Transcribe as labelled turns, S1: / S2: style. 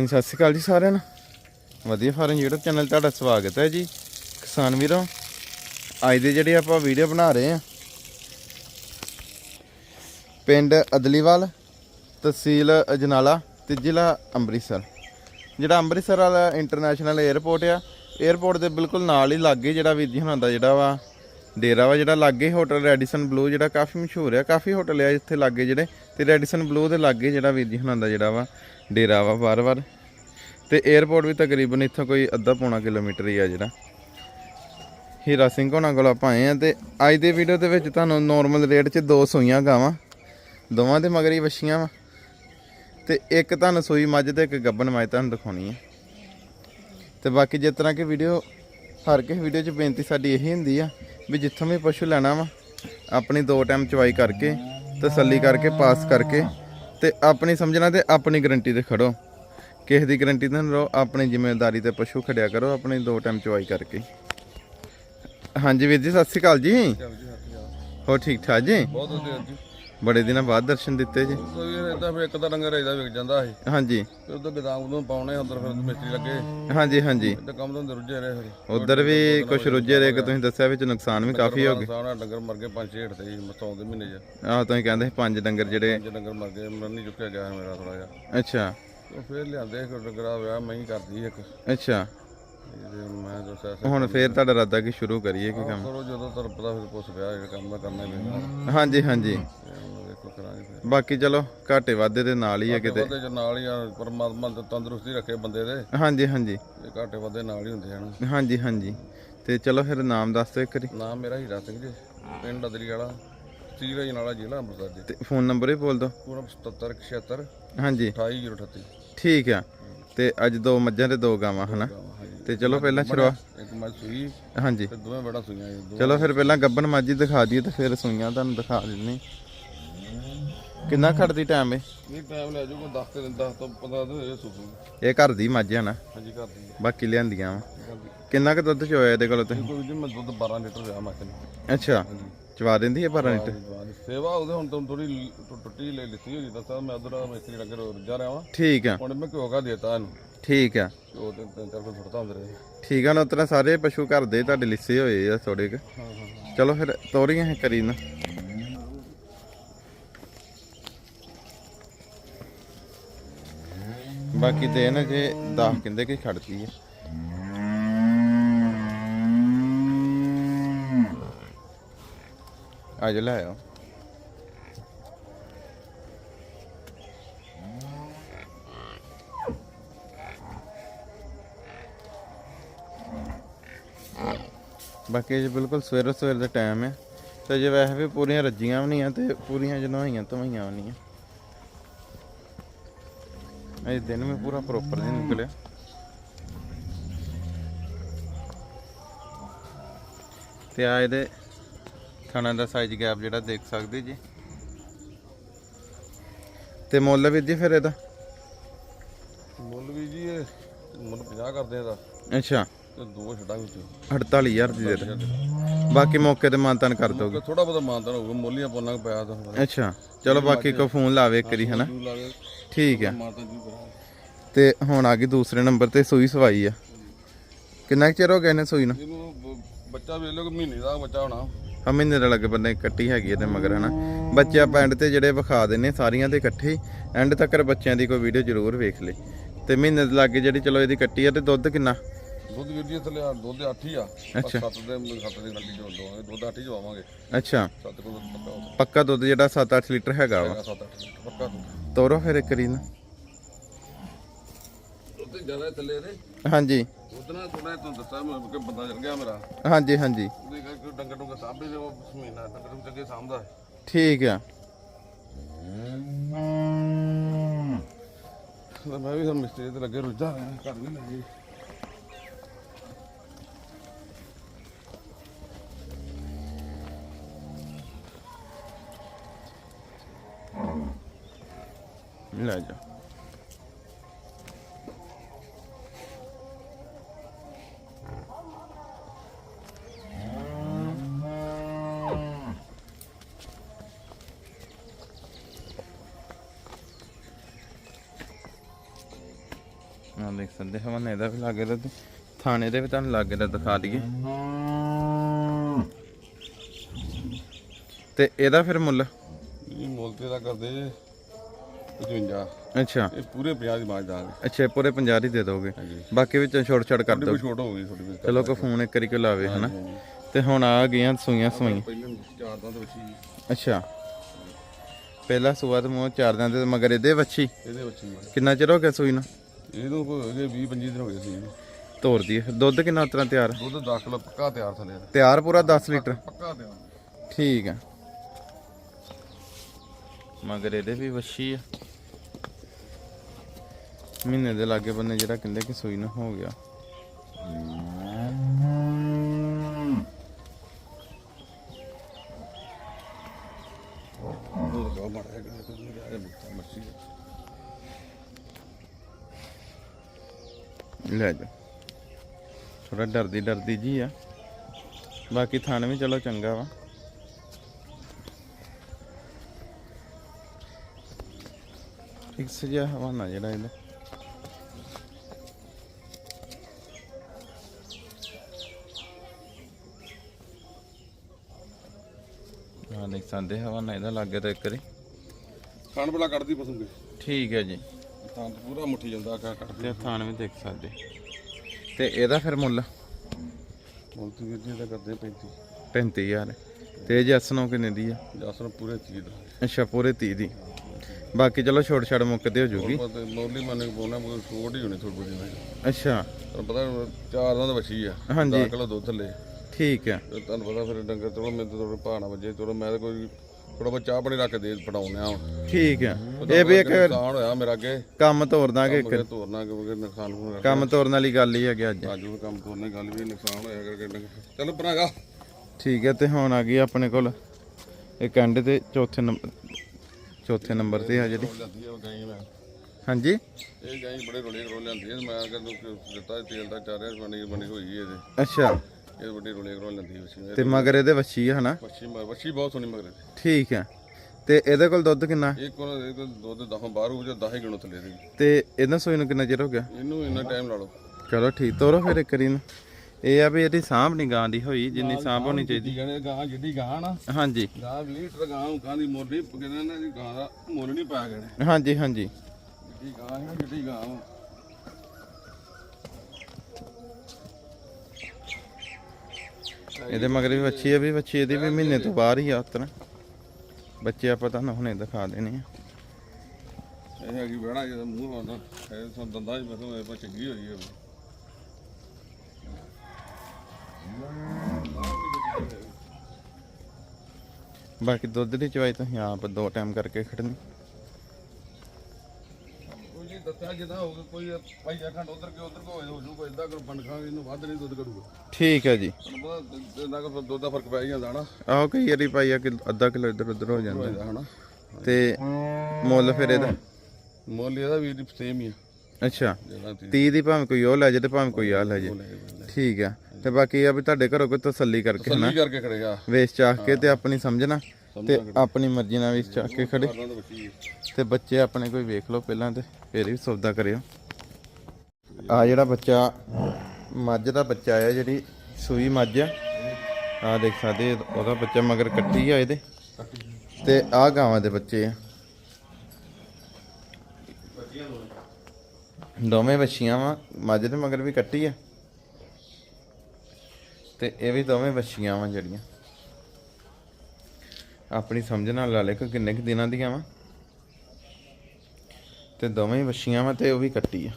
S1: ਹਾਂਜੀ, ਸਤਿ ਸ਼੍ਰੀ ਅਕਾਲ ਜੀ ਸਾਰਿਆਂ ਨੂੰ। ਵਧੀਆ ਫਾਰਮ YouTube ਚੈਨਲ ਤੁਹਾਡਾ ਸਵਾਗਤ ਹੈ ਜੀ। ਕਿਸਾਨ ਵੀਰੋ, ਅੱਜ ਦੇ ਜਿਹੜੇ ਆਪਾਂ ਵੀਡੀਓ ਬਣਾ ਰਹੇ ਆ ਪਿੰਡ ਅਦਲੀਵਾਲ, ਤਹਿਸੀਲ ਅਜਨਾਲਾ ਤੇ ਜ਼ਿਲ੍ਹਾ ਅੰਮ੍ਰਿਤਸਰ। ਜਿਹੜਾ ਅੰਮ੍ਰਿਤਸਰ ਵਾਲਾ ਇੰਟਰਨੈਸ਼ਨਲ 에ਅਰਪੋਰਟ ਆ 에ਅਰਪੋਰਟ ਦੇ ਬਿਲਕੁਲ ਨਾਲ ਹੀ ਲਾਗੇ ਜਿਹੜਾ ਵੀਰ ਜੀ ਹੁਣਾਂ ਦਾ ਜਿਹੜਾ ਵਾ ਡੇਰਾ ਵਾ ਜਿਹੜਾ ਲਾਗੇ ਹੋਟਲ ਰੈਡੀਸਨ ਬਲੂ, ਜਿਹੜਾ ਕਾਫੀ ਮਸ਼ਹੂਰ ਆ, ਕਾਫੀ ਹੋਟਲ ਆ ਇੱਥੇ ਲਾਗੇ ਜਿਹੜੇ। ਤੇ ਰੈਡੀਸਨ ਬਲੂ ਦੇ ਲਾਗੇ ਜਿਹੜਾ ਵੀਰ ਜੀ ਹੁਣਾਂ ਦਾ ਜਿਹੜਾ ਵਾ, ਡੇਰਾ ਵਾ ਵਾਰ-ਵਾਰ। ਤੇ 에ਅਰਪੋਰਟ ਵੀ ਤਕਰੀਬਨ ਇੱਥੋਂ ਕੋਈ ਅੱਧਾ ਪੌਣਾ ਕਿਲੋਮੀਟਰ ਹੀ ਆ ਜਿਹੜਾ। ਹੀਰਾ ਸਿੰਘ ਹੋਣਾ ਕੋਲ ਆਪਾਂ ਆਏ ਆ ਤੇ ਅੱਜ ਦੇ ਵੀਡੀਓ ਦੇ ਵਿੱਚ ਤੁਹਾਨੂੰ ਨਾਰਮਲ ਰੇਟ 'ਚ ਦੋ ਸੂਈਆਂ ਗਾਵਾਂ। ਦੋਵਾਂ ਦੇ ਮਗਰ ਹੀ ਵਛੀਆਂ ਵਾ। ਤੇ ਇੱਕ ਤੁਹਾਨੂੰ ਸੂਈ ਮੱਝ ਤੇ ਇੱਕ ਗੱਬਨ ਮੱਝ ਤੁਹਾਨੂੰ ਦਿਖਾਉਣੀ ਹੈ ਤੇ ਬਾਕੀ ਜਿਸ ਤਰ੍ਹਾਂ ਕਿ ਵੀਡੀਓ ਹਰ ਕਿਸੇ ਵੀਡੀਓ 'ਚ ਬੇਨਤੀ ਸਾਡੀ ਇਹੀ ਹੁੰਦੀ ਆ ਵੀ ਜਿੱਥੋਂ ਵੀ ਪਸ਼ੂ ਲੈਣਾ ਵਾ ਆਪਣੀ ਦੋ ਟਾਈਮ ਚਵਾਈ ਕਰਕੇ ਤਸੱਲੀ ਕਰਕੇ ਪਾਸ ਕਰਕੇ ਤੇ ਆਪਣੀ ਸਮਝਣਾ ਤੇ ਆਪਣੀ ਗਰੰਟੀ ਤੇ ਖੜੋ। ਕਿਸੇ ਦੀ ਗਰੰਟੀ ਤੇ ਨਾ ਰਹੋ ਆਪਣੀ ਜ਼ਿੰਮੇਵਾਰੀ ਤੇ ਪਸ਼ੂ ਖੜਿਆ ਕਰੋ ਆਪਣੀ ਦੋ ਟਾਈਮ ਚਵਾਈ ਕਰਕੇ। ਹਾਂਜੀ ਵੀਰ ਜੀ ਸਤਿ ਸ਼੍ਰੀ ਅਕਾਲ ਜੀ। ਹੋ ਠੀਕ ਠਾਕ ਜੀ?
S2: ਬਹੁਤ ਵਧੀਆ ਜੀ।
S1: ਬੜੇ ਦਿਨਾਂ ਬਾਅਦ ਦਰਸ਼ਨ ਦਿੱਤੇ ਜੀ।
S2: ਕੋਈ ਇਦਾਂ ਫਿਰ ਇੱਕ ਤਾਂ ਡੰਗਰ ਇਹਦਾ ਵਿਕ ਜਾਂਦਾ ਸੀ।
S1: ਹਾਂਜੀ।
S2: ਫਿਰ ਉਧਰ ਗਦਾਮ ਨੂੰ ਪਾਉਣੇ ਉਧਰ ਫਿਰ ਮਿਸਤਰੀ ਲੱਗੇ।
S1: ਹਾਂਜੀ ਹਾਂਜੀ।
S2: ਤੇ ਕੰਮ ਤੋਂ ਰੁੱਝੇ ਰਹੇ ਫਿਰ।
S1: ਉਧਰ ਵੀ ਕੁਝ ਰੁੱਝੇ ਰਹੇ ਕਿ ਤੁਸੀਂ ਦੱਸਿਆ ਵਿੱਚ ਨੁਕਸਾਨ ਵੀ ਕਾਫੀ ਹੋ ਗਏ।
S2: ਸਾਰਾ ਡੰਗਰ ਮਰ ਗਏ ਪੰਜ ਛੇ ਦੇ ਮਹੀਨੇ ਚ।
S1: ਆਹ ਤੁਸੀਂ ਕਹਿੰਦੇ ਸੀ ਪੰਜ ਡੰਗਰ ਜਿਹੜੇ
S2: ਪੰਜ ਡੰਗਰ ਮਰ ਗਏ ਮਰਨ ਨਹੀਂ ਚੁੱਕਿਆ ਗਿਆ ਮੇਰਾ ਥੋੜਾ ਜਿਹਾ।
S1: ਅੱਛਾ।
S2: ਉਹ ਫਿਰ ਲਿਆਂਦੇ ਇੱਕ ਡੰਗਰਾ ਵਿਆਹ ਮੈਂ ਹੀ ਕਰਦੀ ਇੱਕ।
S1: ਅੱਛਾ।
S2: ਮੈਂ ਦੱਸਿਆ
S1: ਹੁਣ ਫੇਰ ਤੁਹਾਡਾ ਇਰਾਦਾ ਕਿ ਸ਼ੁਰੂ ਕਰੀਏ ਕੀ ਕੰਮ?
S2: ਕਰੋ ਜਦੋਂ ਤੁਹਾਨੂੰ ਪਤਾ ਫਿਰ ਪੁੱਛ ਵਿਆਹ ਜਿਹੜਾ ਕੰਮ ਮੈਂ ਕਰਨਾ ਹੀ ਪੈਂਦਾ।
S1: ਹਾਂਜੀ ਹਾਂਜੀ।
S2: ਤੇ ਹੁਣ ਵੇਖੋ ਕਰਾਂਗੇ ਫਿਰ।
S1: ਬਾਕੀ ਚਲੋ ਘਾਟੇ ਵਾਧੇ ਦੇ ਨਾਲ ਹੀ ਹੈ ਕਿਤੇ।
S2: ਉਹਦੇ ਚ ਨਾਲ ਹੀ ਆ ਪਰਮਾਤਮਾ ਨੇ ਤੰਦਰੁਸਤੀ ਰੱਖੇ ਬੰਦੇ ਦੇ।
S1: ਹਾਂਜੀ ਹਾਂਜੀ।
S2: ਇਹ ਘਾਟੇ ਵਾਧੇ ਨਾਲ ਹੀ ਹੁੰਦੇ ਹਨ।
S1: ਹਾਂਜੀ ਹਾਂਜੀ। ਤੇ ਚਲੋ ਫਿਰ ਨਾਮ ਦੱਸ ਦਿਓ ਇੱਕ ਵਾਰੀ।
S2: ਨਾਮ ਮੇਰਾ ਹੀਰਾ ਸਿੰਘ ਜੀ ਪਿੰਡ ਅਦਰੀ ਵਾਲਾ ਤੀਰਾ ਜਨਾਲਾ ਜ਼ਿਲ੍ਹਾ ਅੰਮ੍ਰਿਤਸਰ ਜੀ।
S1: ਤੇ ਫੋਨ ਨੰਬਰ ਵੀ ਬੋਲ ਦਿਓ।
S2: ਪੂਰਾ 77 76
S1: ਹਾਂਜੀ।
S2: 28038
S1: ਠੀਕ ਆ। ਤੇ ਅੱਜ ਦੋ ਮੱਝਾਂ ਤੇ ਦੋ ਗਾਵਾਂ ਹਨਾ? ਤੇ ਚਲੋ ਪਹਿਲਾਂ ਸ਼ੁਰੂਆਤ
S2: ਇੱਕ ਮੈਂ ਸੂਈ।
S1: ਹਾਂਜੀ।
S2: ਤੇ ਦੋਵੇਂ ਬੜਾ ਸੂਈਆਂ ਦੋ
S1: ਚਲੋ ਫਿਰ ਪਹਿਲਾਂ ਗੱਬਨ ਮਾਜੀ ਦਿਖਾ ਦਈਏ ਤੇ ਫਿਰ ਸੂਈਆਂ ਤੁਹਾਨੂੰ ਦਿਖਾ ਦਿੰਨੇ ਕਿੰਨਾ ਖੜਦੀ ਟਾਈਮ ਏ?
S2: ਇਹ ਟਾਈਮ ਲੈ ਜਾਊਗਾ 10 ਤੇ 10 ਤੋਂ 15 ਦਿਨ ਇਹ ਸੁਸੂ
S1: ਇਹ ਘਰ ਦੀ ਮੱਝ ਆ ਨਾ?
S2: ਹਾਂਜੀ ਘਰ ਦੀ।
S1: ਬਾਕੀ ਲਿਆਂਦੀਆਂ ਵਾ।
S2: ਕਰਦੀ
S1: ਕਿੰਨਾ ਕੁ ਦੁੱਧ ਚੋਇਆ ਇਹਦੇ ਕੋਲ ਤੁਸੀਂ?
S2: ਕੋਈ ਜੀ ਮੈਂ ਦੁੱਧ 12 ਲੀਟਰ ਲਿਆ ਮੈਂ ਤੈਨੂੰ
S1: ਅੱਛਾ ਚਵਾ ਦਿੰਦੀ ਹੈ 12 ਲੀਟਰ?
S2: ਸੇਵਾ ਉਹਦੇ ਹੁਣ ਤੋਂ ਥੋੜੀ ਟੁੱਟੀ ਲੈ ਲਿੱਤੀ ਹੋਈ ਦੱਸਾਂ ਮੈਂ ਉਧਰ ਮਿਸਤਰੀ ਲੱਗੇ ਰੁੱਝਾ ਰਿਹਾ ਵਾਂ।
S1: ਠੀਕ ਆ।
S2: ਹੁਣ ਮੈਂ ਘਿਓ ਕਾ ਦੇਤਾ ਇਹਨੂੰ।
S1: ਠੀਕ ਆ।
S2: ਉਹ ਤੇ ਤਿੰਨ ਚਾਰ ਛੁੱਟਦਾ ਹੁੰਦੇ ਰਹੇ
S1: ਠੀਕ ਆ ਨਾ ਉਤਰਾ ਸਾਰੇ ਪਸ਼ੂ ਘਰ ਦੇ ਤੁਹਾਡੇ ਲਿੱਸੇ ਹੋਏ ਆ ਥੋੜੇ ਕੁ। ਚਲੋ ਫਿਰ ਤੋਰੀਆਂ ਹੈ ਕਰੀ ਨਾ। ਬਾਕੀ ਤੇ ਨਾ ਜੇ 10 ਕਿੰਦੇ ਕੀ ਖੜਦੀ ਹੈ ਅੱਜ ਲੈ ਆਓ ਬਾਕੀ ਇਹ ਬਿਲਕੁਲ ਸਵੇਰੇ ਸਵੇਰ ਦਾ ਟਾਈਮ ਹੈ ਤੇ ਜੇ ਵੈਸੇ ਵੀ ਪੂਰੀਆਂ ਰੱਜੀਆਂ ਵੀ ਨਹੀਂ ਆ ਤੇ ਪੂਰੀਆਂ ਜਨਾਈਆਂ ਧਵਾਈਆਂ ਵੀ ਨਹੀਂ ਆ। ਇਹ ਦਿਨ ਵੀ ਪੂਰਾ ਪ੍ਰੋਪਰ ਦਿਨ ਨਿਕਲਿਆ। ਤੇ ਆ ਇਹਦੇ ਥਾਣਾ ਦਾ ਸਾਈਜ਼ ਗੈਪ ਜਿਹੜਾ ਦੇਖ ਸਕਦੇ ਜੀ। ਤੇ ਮੁੱਲ ਵੀ ਜੀ ਫਿਰ ਇਹਦਾ?
S2: ਮੁੱਲ ਵੀ ਜੀ ਇਹ ਮੁੱਲ 50 ਕਰਦੇ ਆ ਦਾ
S1: ਅੱਛਾ।
S2: ਤੇ ਦੋ ਛੱਡਾਂ ਵਿੱਚ।
S1: 48000 ਦੀ ਦੇ ਦੇ। ਬਾਕੀ ਮੌਕੇ ਤੇ ਮਾਨਤਾਨ ਕਰ ਦੋਗੇ।
S2: ਥੋੜਾ ਬਹੁਤਾ ਮਾਨਤਾ ਹੋਊਗਾ ਮੁੱਲੀਆਂ ਪੋਨਾ ਪਿਆ ਤਾਂ
S1: ਅੱਛਾ। ਚਲੋ ਬਾਕੀ ਕੋ ਫੋਨ ਲਾਵੇ ਇੱਕ ਵਾਰੀ ਹਨਾ? ਠੀਕ ਹੈ ਤੇ ਹੁਣ ਆ ਗਈ ਦੂਸਰੇ ਨੰਬਰ ਤੇ ਸੂਈ ਸਵਾਈ ਆ। ਕਿੰਨਾ ਚਿਰ ਹੋ ਗਿਆ ਇਹਨੇ ਸੂਈ ਨੂੰ?
S2: ਬੱਚਾ ਵੇਖ ਲਓ ਮਹੀਨੇ ਦਾ ਬੱਚਾ ਹੋਣਾ।
S1: ਆ ਮਹੀਨੇ ਦਾ ਲੱਗੇ ਬੰਦੇ ਇਕੱਠੀ ਹੈਗੀ ਇਹਦੇ ਮਗਰ ਹਨਾ? ਬੱਚੇ ਆਪਾਂ ਐਂਡ ਤੇ ਜਿਹੜੇ ਵਿਖਾ ਦਿੰਨੇ ਸਾਰੀਆਂ ਦੇ ਇਕੱਠੇ। ਐਂਡ ਤੱਕ ਬੱਚਿਆਂ ਦੀ ਕੋਈ ਵੀਡੀਓ ਜ਼ਰੂਰ ਵੇਖ ਲੈ। ਤੇ ਮਹੀਨੇ ਦੇ ਲਾਗੇ ਜਿਹੜੀ ਚਲੋ ਇਹਦੀ ਕੱਟੀ ਆ ਤੇ ਦੁੱਧ ਕਿੰਨਾ?
S2: ਦੁੱਧ ਵੀਰ ਜੀ ਥੱਲੇ ਆ ਦੁੱਧ 8 ਹੀ ਆ।
S1: ਅੱਛਾ।
S2: 7 ਦੇ 7 ਦੀ ਗੰਡੀ ਚੋਂ ਦਵਾਂਗੇ ਦੁੱਧ 8 ਹੀ ਚਵਾਵਾਂਗੇ
S1: ਅੱਛਾ।
S2: 7 ਕੋਲ ਪੱਕਾ
S1: ਦੁੱਧ ਜਿਹੜਾ 7-8 ਲੀਟਰ ਹੈਗਾ ਵਾ।
S2: ਜਾਏਗਾ 7 8 ਲੀਟਰ ਪੱਕਾ ਦੁੱਧ।
S1: ਤੋਰੋ ਫਿਰ ਇੱਕ ਨਾ
S2: ਦੁੱਧ ਜ਼ਿਆਦਾ ਥੱਲੇ ਇਹਦੇ
S1: ਹਾਂਜੀ।
S2: ਦੁੱਧ ਨਾ ਥੋੜਾ ਤੁਹਾਨੂੰ ਦੱਸਿਆ ਮੈਂ ਕਿ ਬੰਦਾ ਚਲ ਗਿਆ ਮੇਰਾ।
S1: ਹਾਂਜੀ ਹਾਂਜੀ।
S2: ਉਹਦੇ ਕਰਕੇ ਡੰਗਰ ਡੰਗਰ ਸਾਂਭੇ ਦੇ ਉਹ ਮਹੀਨਾ ਡੰਗਰ ਨੂੰ ਚੰਗੇ ਸਾਂਭਦਾ
S1: ਠੀਕ ਆ।
S2: ਤੇ ਮੈਂ ਵੀ ਹੁਣ ਮਿਸਤਰੀ ਤੇ ਲੱਗੇ ਰੁੱਝਾ ਘਰ ਵੀ ਲੱਗੇ।
S1: ਲੈ ਜਾ। ਆ ਦੇਖ ਸਕਦੇ ਹਵਾਨੇ ਦਾ ਵੀ ਲਾਗੇ ਦਾ ਤੇ ਥਾਣੇ ਦੇ ਵੀ ਤੁਹਾਨੂੰ ਲਾਗੇ ਦਾ ਦਿਖਾ ਦਈਏ। ਤੇ ਇਹਦਾ ਫਿਰ ਮੁੱਲ?
S2: ਇਹ ਮੁੱਲ ਤੇ ਦਾ ਕਰਦੇ 55
S1: ਅੱਛਾ।
S2: ਇਹ ਪੂਰੇ 50 ਦੀ ਮਾਜ ਦਾਂਗੇ।
S1: ਅੱਛਾ ਇਹ ਪੂਰੇ 50 ਹੀ ਦੇ ਦੋਗੇ। ਬਾਕੀ ਵਿੱਚ ਛੋਟ ਛੋਟ ਕਰ ਦੋ
S2: ਛੋਟ ਹੋ ਗਈ ਥੋੜੀ
S1: ਚਲੋ ਕੋ ਫੋਨ ਇੱਕ ਵਾਰੀ ਕੋ ਲਾਵੇ ਹਨਾ? ਤੇ ਹੁਣ ਆ ਗਈਆਂ ਸੂਈਆਂ ਸੂਈਆਂ।
S2: ਚਾਰ ਦਾ ਵਛੀ।
S1: ਅੱਛਾ। ਪਹਿਲਾ ਸੂਆ ਤੇ ਮੂੰਹ ਚਾਰ ਤੇ ਮਗਰ ਇਹਦੇ ਵੱਛੀ?
S2: ਇਹਦੇ ਵਛੀ
S1: ਕਿੰਨਾ ਚਿਰ ਹੋ ਗਿਆ ਸੂਈ ਨੂੰ?
S2: ਇਹਦੋਂ ਕੋਈ ਗਏ 20 25 ਦਿਨ ਹੋ ਗਏ ਸੀ।
S1: ਤੋਰਦੀ ਹੈ ਦੁੱਧ ਕਿੰਨਾ ਉਤਰਾ ਤਿਆਰ?
S2: ਦੁੱਧ 10 ਕਿਲੋ ਪੱਕਾ ਤਿਆਰ ਥਲੇ।
S1: ਤਿਆਰ ਪੂਰਾ 10 ਲੀਟਰ?
S2: ਪੱਕਾ ਤਿਆਰ।
S1: ਠੀਕ ਆ। ਮਗਰ ਇਹਦੇ ਵੀ ਵੱਛੀ ਆ। ਮਹੀਨੇ ਦੇ ਲਾਗੇ ਬੰਨੇ ਜਿਹੜਾ ਕਹਿੰਦੇ ਕਿ ਸੂਈ ਨਾ ਹੋ ਗਿਆ। ਲੈ ਜਾ। ਥੋੜਾ ਡਰਦੀ ਡਰਦੀ ਜੀ ਆ। ਬਾਕੀ ਥਣ ਵੀ ਚਲੋ ਚੰਗਾ ਵਾ। ਫਿਕਸ ਜਿਹਾ ਹਵਾਨਾ ਜਿਹੜਾ ਇਹਦਾ। ਹਾਂ ਦੇਖ ਸੰਦੇ ਹਵਾਨਾ ਇਹਦਾ ਲੱਗੇ ਤਾਂ ਇੱਕ ਵਾਰੀ।
S2: ਖਾਣ ਬਲਾ ਕੱਢਦੀ ਪਸੂਗੇ
S1: ਠੀਕ ਹੈ ਜੀ।
S2: ਤਾਂ ਪੂਰਾ ਮੁੱਠੀ ਜਾਂਦਾ ਕਾ ਕੱਢ
S1: ਤੇ ਥਾਣ ਵੀ ਦੇਖ ਸਕਦੇ। ਤੇ ਇਹਦਾ ਫਿਰ ਮੁੱਲ?
S2: ਮੁੱਲ ਤੇ ਵੀਰ ਜੀ ਦਾ ਕਰਦੇ 35
S1: 35000 ਤੇ ਜਸਨੋਂ ਕਿੰਨੇ ਦੀ ਆ?
S2: ਜਸਨ ਪੂਰੇ 30 ਦਾ।
S1: ਅੱਛਾ ਪੂਰੇ 30 ਦੀ। ਬਾਕੀ ਚਲੋ ਛੋੜ ਛੜ ਮੁੱਕਦੇ ਹੋ ਜੂਗੀ।
S2: ਤੇ ਮੌਲੀ ਮੰਨ ਕੇ ਬੋਲਣਾ ਕੋਈ ਛੋਟ ਹੀ ਹੋਣੀ ਥੋੜੀ ਬਹੁਤੀ
S1: ਅੱਛਾ।
S2: ਤੁਹਾਨੂੰ ਪਤਾ ਚਾਰ ਦਾ ਵਛੀ ਆ।
S1: ਹਾਂਜੀ।
S2: 10 ਕਿਲੋ ਦੁੱਧ ਥੱਲੇ।
S1: ਠੀਕ ਆ।
S2: ਤੇ ਤੁਹਾਨੂੰ ਪਤਾ ਫਿਰ ਡੰਗਰ ਚਲੋ ਮੈਨੂੰ ਥੋੜਾ ਭਾਣਾ ਵੱਜੇ ਚਲੋ ਮੈਂ ਤਾਂ ਕੋਈ ਥੋੜਾ ਬਹੁਤ ਚਾਹ ਪਾਣੀ ਰੱਖ ਦੇ ਆ ਹੁਣ।
S1: ਠੀਕ ਆ ਇਹ ਵੀ ਇੱਕ
S2: ਨੁਕਸਾਨ ਹੋਇਆ ਮੇਰਾ ਅੱਗੇ।
S1: ਕੰਮ ਤੋਰ ਦਾਂਗੇ ਇੱਕ।
S2: ਮੇਰੇ ਤੋਰਨਾ ਕਿਉਂਕਿ ਨੁਕਸਾਨ ਹੋਣਾ
S1: ਕੰਮ ਤੋਰਨ ਵਾਲੀ ਗੱਲ ਹੀ ਹੈਗੀ ਅੱਜ।
S2: ਆਜੂ ਕੰਮ ਤੋਰਨੇ ਗੱਲ ਵੀ ਨੁਕਸਾਨ ਹੋਇਆ ਕਰਕੇ ਚਲੋ ਭਰਾਗਾ
S1: ਠੀਕ ਹੈ ਤੇ ਹੁਣ ਆ ਗਈ ਆਪਣੇ ਕੋਲ। ਇੱਕ ਐਂਡ ਤੇ ਚੌਥੇ ਨੰਬਰ ਚੌਥੇ ਨੰਬਰ ਤੇ ਆ ਜਿਹੜੀ। ਹਾਂਜੀ?
S2: ਇਹ ਗਾਈ ਬੜੇ ਰੋਲੇ ਰੋਲ ਲੈਂਦੀ ਆ ਮੈਂ ਕਹਿੰਦਾ ਦਿੱਤਾ ਇਹ ਤੇਲ ਦਾ ਚਾਰਿਆ ਬਣੀ ਬਣੀ ਹੋਈ ਇਹਦੇ।
S1: ਅੱਛਾ।
S2: ਇਹ ਵੱਡੀ ਰੋਲੇ ਰੋਲ ਲੈਂਦੀ ਵਛੀ
S1: ਤੇ ਮਗਰ ਇਹਦੇ ਵੱਛੀ ਆ ਹਨਾ?
S2: ਵਛੀ ਵਛੀ ਬਹੁਤ ਸੋਹਣੀ ਮਗਰ ਇਹਦੀ।
S1: ਠੀਕ ਆ। ਤੇ ਇਹਦੇ ਕੋਲ ਦੁੱਧ ਕਿੰਨਾ?
S2: ਇਹ ਕੋਲ ਇਹ ਦੁੱਧ ਦਹਾਂ ਬਾਹਰ ਹੋ ਜਾ 10 ਗਿਣੋ ਥੱਲੇ ਦੀ
S1: ਤੇ ਇਹਨਾਂ ਸੂਈ ਨੂੰ ਕਿੰਨਾ ਚਿਰ ਹੋ ਗਿਆ?
S2: ਇਹਨੂੰ ਇੰਨਾ ਟਾਈਮ ਲਾ ਲਓ।
S1: ਚਲੋ ਠੀਕ ਤੋਰੋ ਫਿਰ ਇੱਕ ਵਾਰੀ ਨੂੰ ਇਹ ਆ ਵੀ ਇਹਦੀ ਸਾਂਭ ਨਹੀਂ ਗਾਂ ਦੀ ਹੋਈ ਜਿੰਨੀ ਸਾਂਭ ਹੋਣੀ ਚਾਹੀਦੀ।
S2: ਕਹਿੰਦੇ ਗਾਂ ਜਿੱਡੀ ਗਾਂ ਨਾ।
S1: ਹਾਂਜੀ।
S2: ਗਾਂ ਲੀਟਰ ਗਾਂ ਗਾਂ ਦੀ ਮੁੱਲ ਨਹੀਂ ਕਹਿੰਦੇ ਨਾ ਜੀ ਗਾਂ ਦਾ ਮੁੱਲ ਨਹੀਂ ਪਾਇਆ ਗਏ
S1: ਹਾਂਜੀ ਹਾਂਜੀ।
S2: ਜਿੱਡੀ ਗਾਂ ਹੈ ਜਿੱਡੀ ਗਾਂ
S1: ਇਹਦੇ ਮਗਰ ਵੀ ਬੱਚੀ ਆ ਵੀ ਬੱਚੀ ਇਹਦੀ ਵੀ ਮਹੀਨੇ ਤੋਂ ਬਾਹਰ ਹੀ ਆ ਉਤਰ। ਬੱਚੇ ਆਪਾਂ ਤੁਹਾਨੂੰ ਹੁਣੇ ਦਿਖਾ ਦੇਣੇ ਆ।
S2: ਇਹ ਹੈਗੀ ਬੜਾ ਜਿਹਦਾ ਮੂੰਹ ਆਉਂਦਾ ਇਹ ਸੋ ਦੰਦਾਂ ਹੀ ਮਤਲਬ ਇਹ ਪਾ ਚੰਗੀ ਹੋਈ ਹੈ
S1: ਬਾਕੀ ਦੁੱਧ ਦੀ ਚਵਾਈ ਤੁਸੀਂ ਆਪ ਦੋ ਟਾਈਮ ਕਰਕੇ ਖੜਨੀ
S2: ਦੱਸਿਆ ਜਿੱਦਾਂ ਹੋਊਗਾ ਕੋਈ ਭਾਈਆ ਖੰਡ ਉਧਰ ਕੇ ਉਧਰ ਕੋ ਹੋ ਜੂ ਕੋਈ ਇਦਾਂ ਕਰ ਖਾਂਗੇ ਇਹਨੂੰ ਵੱਧ ਨਹੀਂ ਦੁੱਧ ਕਰੂਗਾ
S1: ਠੀਕ ਹੈ ਜੀ।
S2: ਇੰਨਾ ਕੁ ਦੁੱਧ ਦਾ ਫ਼ਰਕ ਪੈ ਜਾਂਦਾ ਨਾ
S1: ਆਹੋ ਕਈ ਵਾਰੀ ਪਾਈਆ ਕਿ ਅੱਧਾ ਕਿਲੋ ਇੱਧਰ ਉੱਧਰ ਹੋ ਜਾਂਦਾ।
S2: ਹਨਾ।
S1: ਤੇ ਮੁੱਲ ਫਿਰ ਇਹਦਾ?
S2: ਮੁੱਲ ਇਹਦਾ ਵੀ ਸੇਮ ਹੀ ਆ।
S1: ਅੱਛਾ।
S2: ਜਿਹੜਾ ਤੀ
S1: 30 ਦੀ ਭਾਵੇਂ ਕੋਈ ਉਹ ਲੈ ਜੇ ਤੇ ਭਾਵੇਂ ਕੋਈ ਆ ਲੈ ਜੇ ਠੀਕ ਆ। ਤੇ ਬਾਕੀ ਆ ਵੀ ਤੁਹਾਡੇ ਘਰੋਂ ਕੋਈ ਤਸੱਲੀ ਕਰਕੇ ਨਾ
S2: ਤਸੱਲੀ ਕਰਕੇ ਖੜੇਗਾ
S1: ਵੇਚ ਚਾਹ ਕੇ ਤੇ ਆਪਣੀ ਸਮਝਣਾ ਤੇ ਆਪਣੀ ਮਰਜ਼ੀ ਨਾਲ ਵੀ ਚੱਕ ਕੇ ਖੜੇ।
S2: ਕਰਨਾ ਤੇ ਬੱਚੇ
S1: ਆਪਣੇ ਕੋਈ ਵੇਖ ਲਓ ਪਹਿਲਾਂ ਤੇ, ਫਿਰ ਵੀ ਸੌਦਾ ਕਰਿਓ। ਆ ਜਿਹੜਾ ਬੱਚਾ, ਮੱਝ ਦਾ ਬੱਚਾ ਆ ਜਿਹੜੀ, ਸੂਈ ਮੱਝ ਆ। ਆ ਦੇਖ ਸਕਦੇ ਉਹਦਾ ਬੱਚਾ ਮਗਰ ਕੱਟੀ ਆ ਇਹਦੇ। ਤੇ ਆ ਗਾਵਾਂ ਦੇ ਬੱਚੇ ਆ। ਦੋਵੇਂ ਬੱਚੀਆਂ ਵਾ, ਮੱਝ ਦੇ ਮਗਰ ਵੀ ਕੱਟੀ ਆ। ਤੇ ਇਹ ਵੀ ਦੋਵੇਂ ਬੱਚੀਆਂ ਵਾ ਜਿਹੜੀਆਂ। ਆਪਣੀ ਸਮਝ ਨਾਲ ਲਾ ਲੈ ਕਿ ਕਿੰਨੇ ਕੁ ਦਿਨਾਂ ਦੀਆਂ ਵਾ। ਤੇ ਦੋਵੇਂ ਵੱਛੀਆਂ ਵਾ ਤੇ ਉਹ ਵੀ ਕੱਟੀ ਆ।